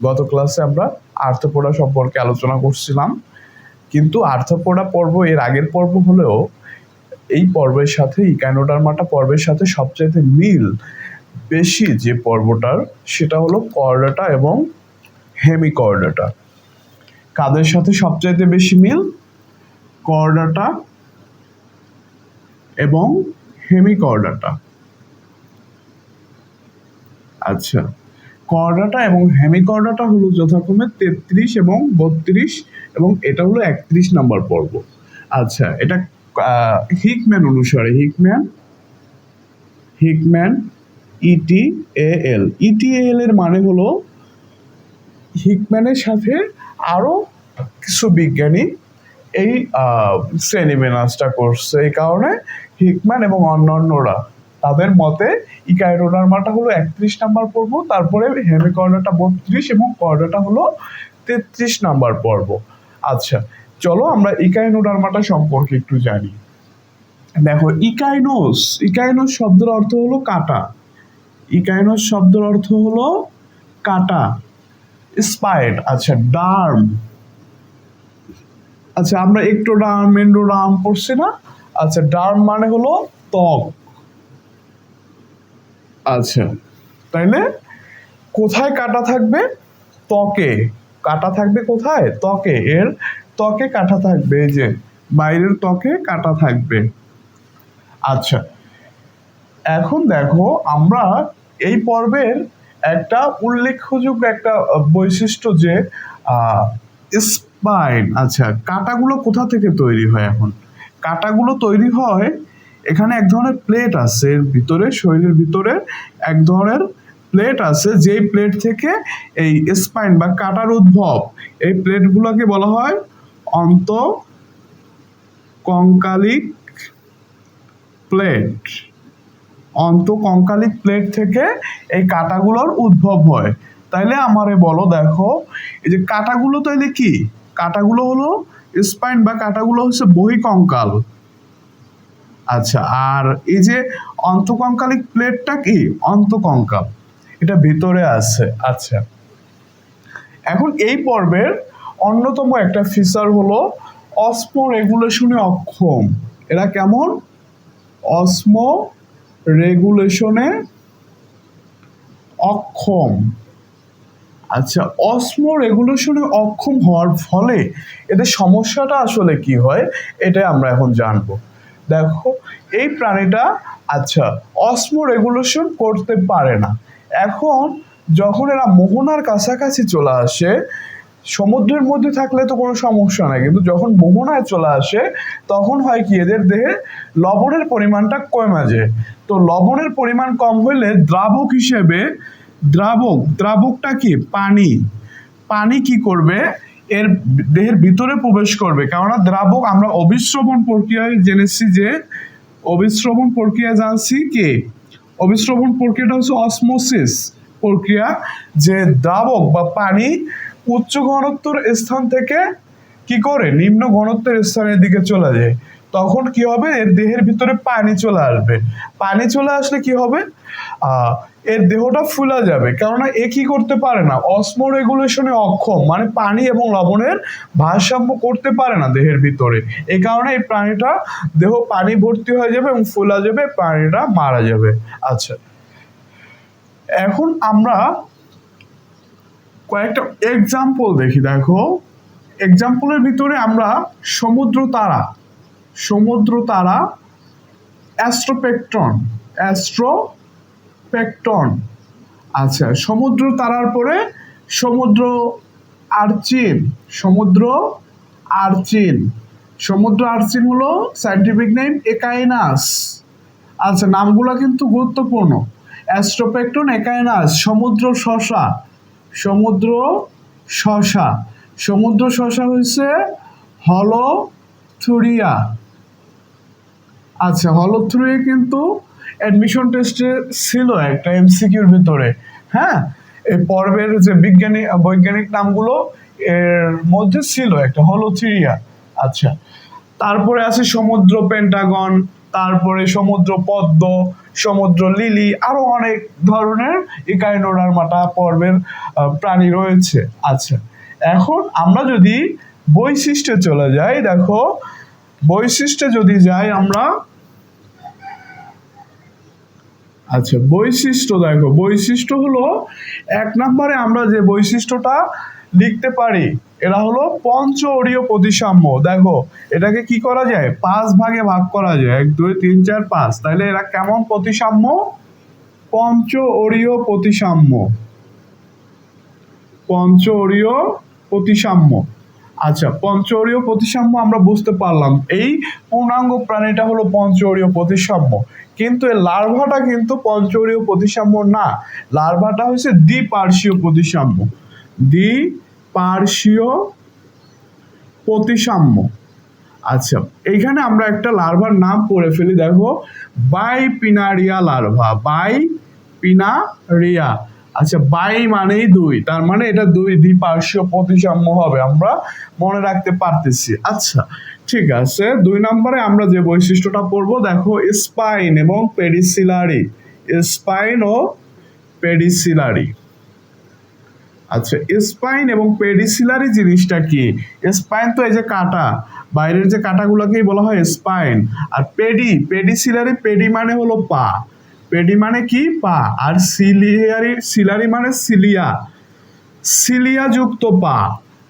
গত ক্লাসে আমরা আর্থপোড়া সম্পর্কে আলোচনা করছিলাম। কিন্তু আর্থপোড়া পর্ব এর আগের পর্ব হলেও এই পর্বের সাথে ইকানোডার্মাটা পর্বের সাথে সবচাইতে মিল বেশি যে পর্বটার, সেটা হলো কর্ডাটা এবং হেমিকর্ডাটা কাদের সাথে সবচাইতে বেশি মিল? কর্ডাটা এবং হেমিকর্ডাটা আচ্ছা। কর্ডাটা এবং হেমিকর্ডাটা হলো যথাক্রমে তেত্রিশ এবং বত্রিশ এবং এটা হলো একত্রিশ নাম্বার পর্ব। আচ্ছা এটা হিকম্যান অনুসারে, হিকম্যান হিকম্যান ইটি এল। ইটি এল এর মানে হলো হিকম্যানের সাথে আরও কিছু বিজ্ঞানী এই শ্রেণি শ্রেণীবিন্যাসটা করছে এই কারণে হিকম্যান এবং অন্যান্যরা। তাদের মতে ইকাইরোডার্মাটা হলো একত্রিশ নাম্বার পর্ব, তারপরে হেমিকর্ডাটা বত্রিশ এবং কর্ডাটা হলো তেত্রিশ নাম্বার পর্ব। আচ্ছা চলো আমরা ইকাইনোডার্মাটা সম্পর্কে একটু জানি। দেখো, ইকাইনোস ইকাইনোস শব্দের অর্থ হলো কাটা। ইকাইনোস শব্দের অর্থ হলো কাটা স্পাইড আচ্ছা ডার্ম। আচ্ছা আমরা একটোডার্ম এন্ডোডার্ম পড়ছি না। আচ্ছা ডার্ম মানে হলো ত্বক। আচ্ছা। তাইলে কোথায় কাটা থাকবে? ত্বকে। কাটা থাকবে কোথায়? ত্বকে। এর ত্বকে কাটা থাকবে। এই যে, বাইরের ত্বকে কাটা থাকবে। আচ্ছা। এখন দেখো, আমরা এই পর্বের একটা উল্লেখযোগ্য একটা বৈশিষ্ট্য যে স্পাইন আচ্ছা কাটাগুলো কোথা থেকে তৈরি হয় এখন? কাটাগুলো তৈরি হয় এখানে এক ধরনের প্লেট আছে এর ভিতরে, শরীরের ভিতরে এক ধরনের প্লেট আছে, যেই প্লেট থেকে এই স্পাইন বা কাটার উদ্ভব, এই প্লেটগুলোকে বলা হয় অন্ত কঙ্কালিক প্লেট অন্তকঙ্কালিক প্লেট থেকে এই কাটাগুলোর উদ্ভব হয়। তাইলে আমারে বলো দেখো, এই যে কাটাগুলো তাইলে কি? কাটাগুলো হলো স্পাইন বা কাটাগুলো হচ্ছে বহিকঙ্কাল। আচ্ছা আর এই যে অন্তকঙ্কালিক প্লেটটা কি? অন্তকঙ্কাল এটা ভিতরে আছে। আচ্ছা এখন এই পর্বের অন্যতম একটা ফিচার হলো অসমো রেগুলেশনে অক্ষম। এরা কেমন? অসমো রেগুলেশনে অক্ষম। আচ্ছা অসমো রেগুলেশনে অক্ষম হওয়ার ফলে এদের সমস্যাটা আসলে কি হয়? এটাই আমরা এখন জানব। দেখো, এই প্রাণীটা আচ্ছা অসমো রেগুলেশন করতে পারে না। এখন যখন এরা মোহনার কাছাকাছি চলে আসে, সমুদ্রের মধ্যে থাকলে তো কোনো সমস্যা নাই, কিন্তু যখন মোহনায় চলে আসে, তখন হয় কি, এদের দেহে লবণের পরিমাণটা কমে যায়। তো লবণের পরিমাণ কম হইলে দ্রাবক হিসেবে, দ্রাবক, দ্রাবকটা কি? পানি। পানি কি করবে? এর দেহের ভিতরে প্রবেশ করবে। কেননা দ্রাবক আমরা অবিশ্রবণ প্রক্রিয়ায় জেনেছি যে অবিশ্রবণ প্রক্রিয়া জানছি কে? অবিশ্রবণ প্রক্রিয়াটা হচ্ছে অসমোসিস প্রক্রিয়া, যে দ্রাবক বা পানি উচ্চ ঘনত্বর স্থান থেকে কি করে? নিম্ন ঘনত্বের স্থানের দিকে চলে যায়। তখন কি হবে? এর দেহের ভিতরে পানি চলে আসবে। পানি চলে আসলে কি হবে? এর দেহটা ফুলা যাবে। কেননা এ কি করতে পারে না? অসমো রেগুলেশনে অক্ষম মানে পানি এবং লবণের ভারসাম্য করতে পারে না দেহের ভিতরে। এই কারণে এই প্রাণীটা, দেহ পানি ভর্তি হয়ে যাবে এবং ফুলা যাবে, প্রাণীটা মারা যাবে। আচ্ছা। এখন আমরা কয়েকটা এক্সাম্পল দেখি। দেখো এক্সাম্পলের ভিতরে আমরা সমুদ্র তারা সমুদ্র তারা অ্যাস্ট্রোপেকট্রন। অ্যাস্ট্রোপেকটন আচ্ছা সমুদ্র তারার পরে সমুদ্র আর্চিন সমুদ্র আর্চিন। সমুদ্র আর্চিন হলো সাইন্টিফিক নেম একাইনাস আচ্ছা নামগুলো কিন্তু গুরুত্বপূর্ণ। অ্যাস্ট্রোপেকটন একাইনাস সমুদ্র শশা। সমুদ্র শশা। সমুদ্র শশা হচ্ছে হলোথুরিয়া। আচ্ছা হলোথুরিয়া কিন্তু অ্যাডমিশন টেস্টে ছিল একটা এমসিকিউর ভিতরে হ্যাঁ? এই পর্বের যে বিজ্ঞানী, বৈজ্ঞানিক নামগুলো এর মধ্যে ছিল একটা হলোথুরিয়া আচ্ছা তারপরে আছে সমুদ্র পেন্টাগন তারপরে সমুদ্র, পদ্ম, সমুদ্র, লিলি, আরও অনেক ধরনের ইকাইনোডার মাটা পর্বের প্রাণী রয়েছে। আচ্ছা এখন আমরা যদি বৈশিষ্ট্যে চলে যাই, দেখো বৈশিষ্ট্যে যদি যাই আমরা আচ্ছা বৈশিষ্ট্য দেখো, বৈশিষ্ট্য হলো এক নম্বরে আমরা যে বৈশিষ্ট্যটা লিখতে পারি, এরা হলো পঞ্চ অরীয় প্রতিসাম্য। দেখো, এটাকে কি করা যায়? পাঁচ ভাগে ভাগ করা যায়, এক, দুই, তিন, চার, পাঁচ। তাহলে এরা কেমন প্রতিসাম্য? পঞ্চ অরীয় প্রতিসাম্য। পঞ্চ অরীয় প্রতিসাম্য। আচ্ছা পঞ্চরীয় প্রতিসাম্য আমরা বুঝতে পারলাম। এই পূর্ণাঙ্গ প্রাণীটা হলো পঞ্চরীয় প্রতিসাম্য। কিন্তু এই লার্ভাটা কিন্তু পঞ্চরীয় প্রতিসাম্য না। লার্ভাটা হচ্ছে দ্বিপার্শ্বীয় প্রতিসাম্য। দ্বিপার্শ্বীয় প্রতিসাম্য। আচ্ছা এইখানে আমরা একটা লার্ভার নাম পড়ে ফেলি। দেখো bi bipinnaria larva bipinnaria আচ্ছা বাই মানেই দুই। তার মানে এটা দুই দ্বিপার্শ্বীয় প্রতিসাম্য হবে, আমরা মনে রাখতে পারতেছি। আচ্ছা ঠিক আছে। দুই নম্বরে আমরা যে বৈশিষ্ট্যটা পড়ব, দেখো স্পাইন এবং পেডিসিলারি স্পাইন ও পেডিসিলারি আচ্ছা স্পাইন এবং পেডিসিলারি জিনিসটা কি? স্পাইন তো এই যে কাটা, বাইরের যে কাটাগুলোকেই বলা হয় স্পাইন আর পেডি পেডিসিলারি পেডি মানে হলো পা। পেডি মানে কি? পা। আর সিলিয়ারি, সিলারি মানে সিলিয়া। সিলিয়া যুক্ত পা।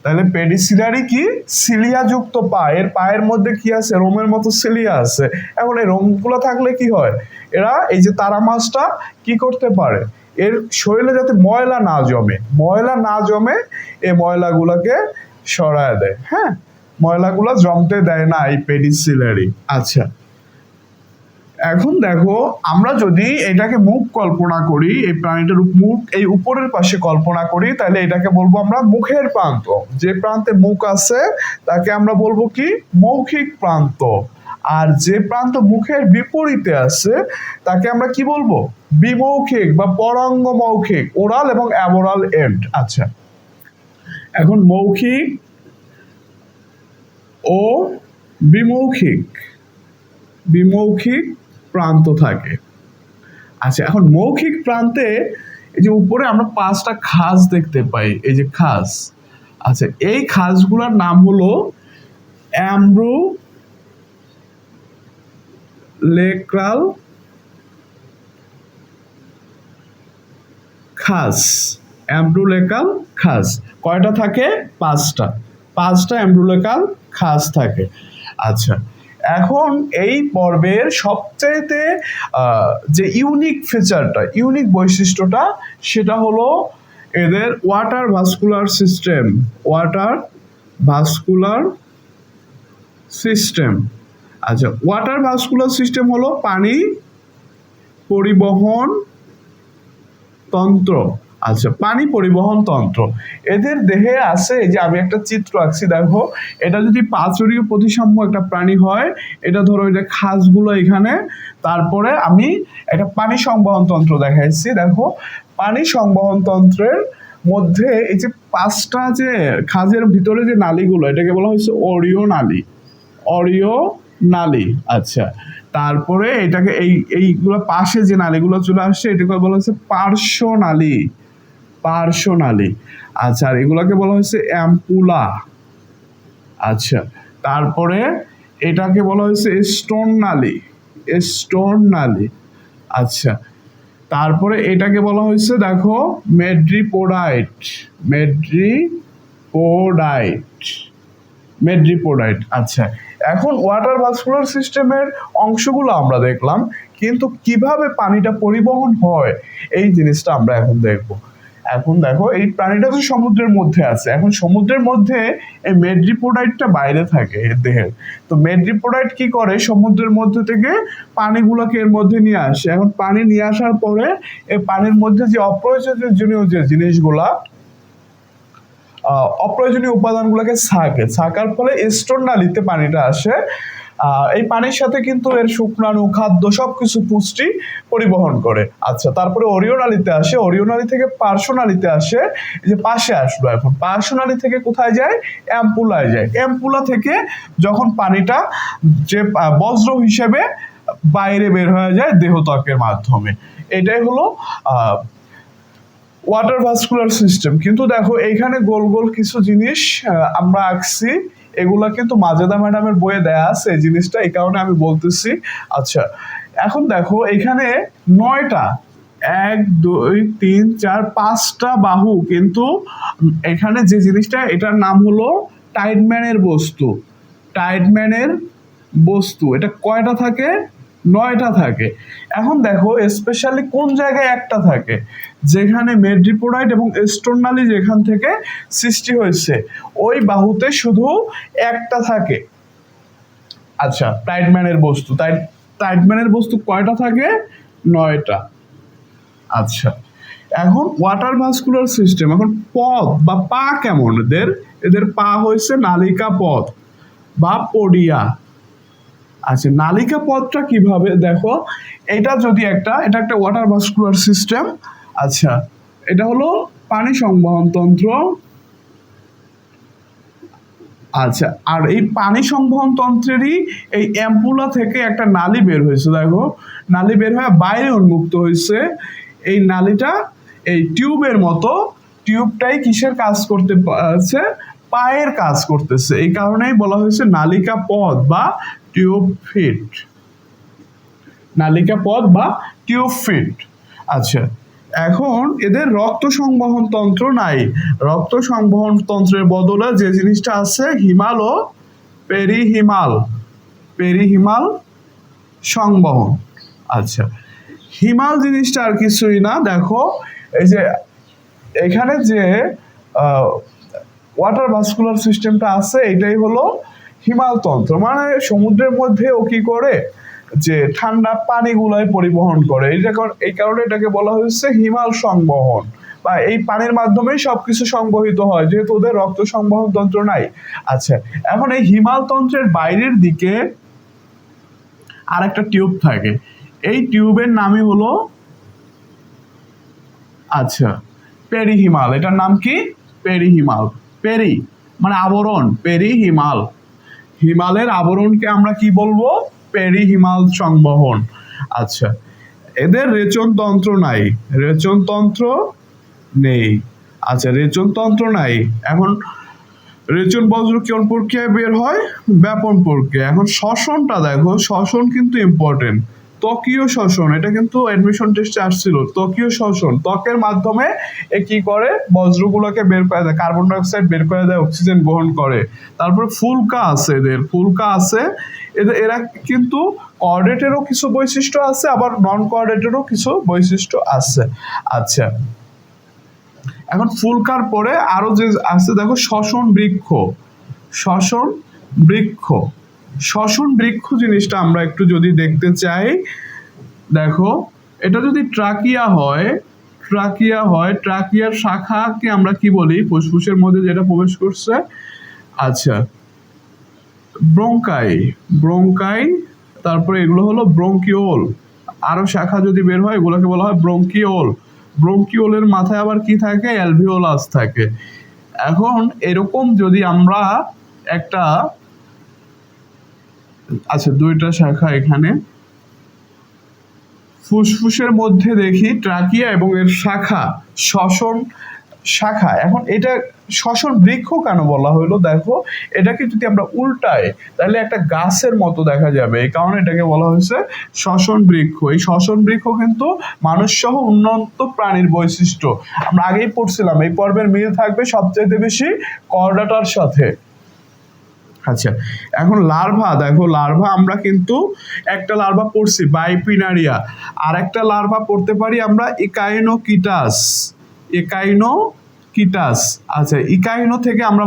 তাহলে পেডিসিলারি কি? সিলিয়া যুক্ত পা। এর পায়ের মধ্যে কি আছে? রোমের মতো সিলিয়া আছে। এখন এই রোমগুলো থাকলে কি হয়? এরা এই যে তারা মাছটা কি করতে পারে? এর শরীরে যাতে ময়লা না জমে, ময়লা না জমে এই ময়লাগুলোকে সরায় দেয়। হ্যাঁ? ময়লাগুলো জমতে দেয় না এই পেডিসিলারি আচ্ছা। এখন দেখো, আমরা যদি এটাকে মুখ কল্পনা করি, এই প্রাণীটার মুখ, এই উপরের পাশে কল্পনা করি, তাহলে এটাকে বলব আমরা মুখের প্রান্ত। যে প্রান্তে মুখ আছে, তাকে আমরা বলব কি? মৌখিক প্রান্ত। আর যে প্রান্ত মুখের বিপরীতে আছে, তাকে আমরা কি বলব? বিমৌখিক বা পরাঙ্গ মৌখিক ওরাল এবং অ্যামোরাল এন্ড। আচ্ছা। এখন মৌখিক ও বিমৌখিক। বিমৌখিক প্রান্ত থাকে। আচ্ছা এখন মৌখিক প্রান্তে এই যে উপরে আমরা পাঁচটা খাস দেখতে পাই, এই যে খাস। আচ্ছা এই খাসগুলোর নাম হলো অ্যাম্ব্রো, লেক্রাল খাস অ্যাম্ব্রুলেকাল খাস। কয়টা থাকে? পাঁচটা। পাঁচটা অ্যাম্ব্রুলেকাল খাস থাকে। আচ্ছা এখন এই পর্বের সবচাইতে যে ইউনিক ফিচারটা ইউনিক বৈশিষ্ট্যটা, সেটা হলো এদের water vascular system water vascular system আচ্ছা ওয়াটার ভাস্কুলার সিস্টেম হলো পানি পরিবহন তন্ত্র। আচ্ছা পানি পরিবহন তন্ত্র। এদের দেহে আছে যে আমি একটা চিত্র আঁকছি, দেখো। এটা যদি পাঁচরীয় প্রতিসাম্য একটা প্রাণী হয়, এটা ধরো এটা খাসগুলো এখানে, তারপরে আমি একটা পানি সংবহন তন্ত্র দেখাইছি, দেখো। পানি সংবহন তন্ত্রের মধ্যে এই যে পাঁচটা যে খাজের ভিতরে যে নালীগুলো, এটাকে বলা হয়েছে অরিও নালী। অরিও নালী আচ্ছা। তারপরে এটাকে এই, এইগুলো পাশে যে নালীগুলো চলে আসছে, এটাকে বলা হচ্ছে পার্শ্ব নালী পার্শ্ব নালী আচ্ছা আর এগুলোকে বলা হয়েছে অ্যাম্পুলা। আচ্ছা তারপরে এটাকে বলা হয়েছে স্টোন নালী স্টোন নালী আচ্ছা তারপরে এটাকে বলা হয়েছে, দেখো, মেড্রিপোডাইট। মেড্রিপোডাইট। মেড্রিপোডাইট আচ্ছা। এখন ওয়াটার ভাস্কুলার সিস্টেমের অংশগুলো আমরা দেখলাম, কিন্তু কীভাবে পানিটা পরিবহন হয়, এই জিনিসটা আমরা এখন দেখব। এখন দেখো, এই প্রাণীটা তো সমুদ্রের মধ্যে আছে। এখন সমুদ্রের মধ্যে এই মেড্রিপোডাইটটা বাইরে থাকে দেহের। তো মেড্রিপোডাইট কি করে? সমুদ্রের মধ্যে থেকে পানিগুলোকে এর মধ্যে নিয়ে আসে। এখন পানি নিয়ে আসার পরে এই পানির মধ্যে যে অপ্রয়োজনীয় যে জিনিসগুলা অপ্রয়োজনীয় উপাদানগুলোকে ছাকে। ছাকার ফলে স্টোন নালিতে পানিটা আসে। এই পানির সাথে কিন্তু এর শুকনাণু খাদ্য সবকিছু পুষ্টি পরিবহন করে। আচ্ছা তারপরে অরিও নালীতে আসে অরিও নালী থেকে পার্শ্ব নালীতে আসে যে পাশে আসলো এখন। পার্শ্ব নালী থেকে কোথায় যায়? অ্যাম্পুলায় যায়। অ্যাম্পুলা থেকে যখন পানিটা যে বজ্র হিসেবে বাইরে বের হয়ে যায় দেহত্বকের মাধ্যমে। এটাই হলো ওয়াটার ভাস্কুলার সিস্টেম কিন্তু দেখো, এইখানে গোল গোল কিছু জিনিস আমরা আঁকছি। এগুলা কিন্তু মাজেদা ম্যাডামের বইয়ে দেয়া আছে, এই জিনিসটা এই কারণে আমি বলতেছি। আচ্ছা এখন দেখো, এখানে নয়টা, এক, দুই, তিন, চার, পাঁচটা বাহু কিন্তু এখানে যে জিনিসটা, এটার নাম হলো টাইডম্যানের বস্তু। টাইডম্যানের বস্তু, এটা কয়টা থাকে? নয়টা থাকে। এখন দেখো স্পেশালি কোন জায়গায় একটা থাকে? যেখানে মেড্রিপোডাইট এবং স্টোনালি যেখান থেকে সৃষ্টি হয়েছে, ওই বাহুতে শুধু একটা থাকে। আচ্ছা টাইটম্যানের বস্তু। তাই টাইটম্যানের বস্তু কয়টা থাকে? নয়টা। আচ্ছা এখন ওয়াটার ভাস্কুলার সিস্টেম এখন পথ বা পা কেমন? এদের এদের পা হয়েছে নালিকা পথ বা পডিয়া। আচ্ছা নালিকা পথটা কীভাবে? দেখো, এটা যদি একটা, এটা একটা ওয়াটার ভাস্কুলার সিস্টেম আচ্ছা এটা হলো পানি সংবহন তন্ত্র। আচ্ছা আর এই পানি সংবহন তন্ত্রেরই এই অ্যাম্পুলা থেকে একটা নালি বের হয়েছে, দেখো। নালি বের হয়ে বাইরে উন্মুক্ত হয়েছে। এই নালিটা এই টিউবের মতো, টিউবটাই কিসের কাজ করতে পারছে পায়ের কাজ করতেছে। এই কারণেই বলা হয়েছে নালিকা পথ বা টিউব ফিট। নালিকা পথ বা টিউব ফিট। আচ্ছা এখন এদের রক্ত সংবহন তন্ত্র নাই। রক্ত সংবহন তন্ত্রের বদলে যে জিনিসটা আছে, হিমাল ও পেরিহিমাল। পেরিহিমাল সংবহন। আচ্ছা হিমাল জিনিসটা আর কিছুই না। দেখো, এই যে এখানে যে ওয়াটার ভাস্কুলার সিস্টেমটা আছে এটাই হলো হিমালতন্ত্র মানে সমুদ্রের মধ্যে ও কি করে যে ঠান্ডা পানিগুলাই পরিবহন করে। কারণ- এই কারণে এটাকে বলা হয়েছে হিমাল সংবহন। বা এই পানির মাধ্যমেই সবকিছু সংবহিত হয়, যেহেতু ওদের রক্ত সংবহন তন্ত্র নাই। আচ্ছা এখন এই হিমাল তন্ত্রের বাইরের দিকে আর একটা টিউব থাকে। এই টিউবের নামই হলো আচ্ছা পেরিহিমাল। এটার নাম কি? পেরিহিমাল। পেরি মানে আবরণ, পেরিহিমাল। হিমালয়ের আবরণকে আমরা কি বলব? পেরিহিমাল সংবহন। আচ্ছা এদের রেচন তন্ত্র নাই। রেচন তন্ত্র নেই। আচ্ছা রেচন তন্ত্র নাই। এখন রেচন বজ্র কোন প্রক্রিয়ায় বের হয়? ব্যাপন প্রক্রিয়া। এখন শ্বসনটা দেখো, শ্বসন কিন্তু ইম্পর্টেন্ট ত্বকীয় শ্বসন এটা কিন্তু অ্যাডমিশন টেস্টে আসছিল ত্বকীয় শ্বসন ত্বকের মাধ্যমে এ কি করে? বজ্রগুলোকে বের করে দেয় কার্বন ডাইঅক্সাইড বের করে দেয় অক্সিজেন গ্রহণ করে। তারপরে ফুলকা আছে এদের, ফুলকা আছে। এদের এরা কিন্তু কোঅর্ডিনেটেরও কিছু বৈশিষ্ট্য আছে, আবার নন কোঅর্ডিনেটেরও কিছু বৈশিষ্ট্য আছে। আচ্ছা এখন ফুলকার পরে আরও যে আছে, দেখো শ্বসন বৃক্ষ শ্বসন বৃক্ষ। শ্বসন বৃক্ষ জিনিসটা আমরা একটু যদি দেখতে চাই, দেখো, এটা যদি ট্রাকিয়া হয় ট্রাকিয়া হয়, ট্রাকিয়ার শাখাকে আমরা কি বলি? ফুসফুসের মধ্যে যেটা প্রবেশ করছে? আচ্ছা ব্রঙ্কাই ব্রঙ্কাই, তারপরে এগুলো হলো ব্রঙ্কিওল। আরও শাখা যদি বের হয়, এগুলোকে বলা হয় ব্রঙ্কিওল। ব্রঙ্কিওলের মাথায় আবার কি থাকে? অ্যালভিওলাস থাকে। এখন এরকম যদি আমরা একটা আচ্ছা দুইটা শাখা এখানে। ফুসফুসের মধ্যে দেখি ট্রাকিয়া এবং এর শাখা, শ্বসন শাখা। এখন এটা শ্বসন বৃক্ষ কেন বলা হলো? দেখো, এটাকে যদি আমরা উল্টাই, তাহলে একটা গাছের মতো দেখা যাবে। এই কারণে এটাকে বলা হয়েছে শ্বসন বৃক্ষ। এই শ্বসন বৃক্ষ কিন্তু মানুষ সহ উন্নত প্রাণীর বৈশিষ্ট্য। আমরা আগেই পড়ছিলাম, এই পর্বের মিল থাকবে সবচেয়ে বেশি করডাটার সাথে। আচ্ছা এখন লার্ভা দেখো লার্ভা আমরা কিন্তু একটা লার্ভা পড়ছি বাইপিনারিয়া আর একটা লার্ভা পড়তে পারি আমরা ইকাইনো কিটাস আচ্ছা ইকাইনো থেকে আমরা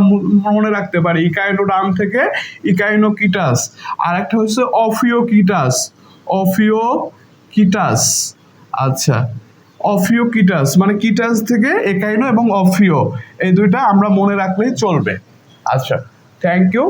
মনে রাখতে পারি ইকাইনো নাম থেকে ইকাইনো কিটাস আর একটা হচ্ছে অফিও কিটাস অফিও কিটাস আচ্ছা অফিও কিটাস মানে কিটাস থেকে একাইনো এবং অফিও এই দুইটা আমরা মনে রাখলেই চলবে। আচ্ছা থ্যাংক ইউ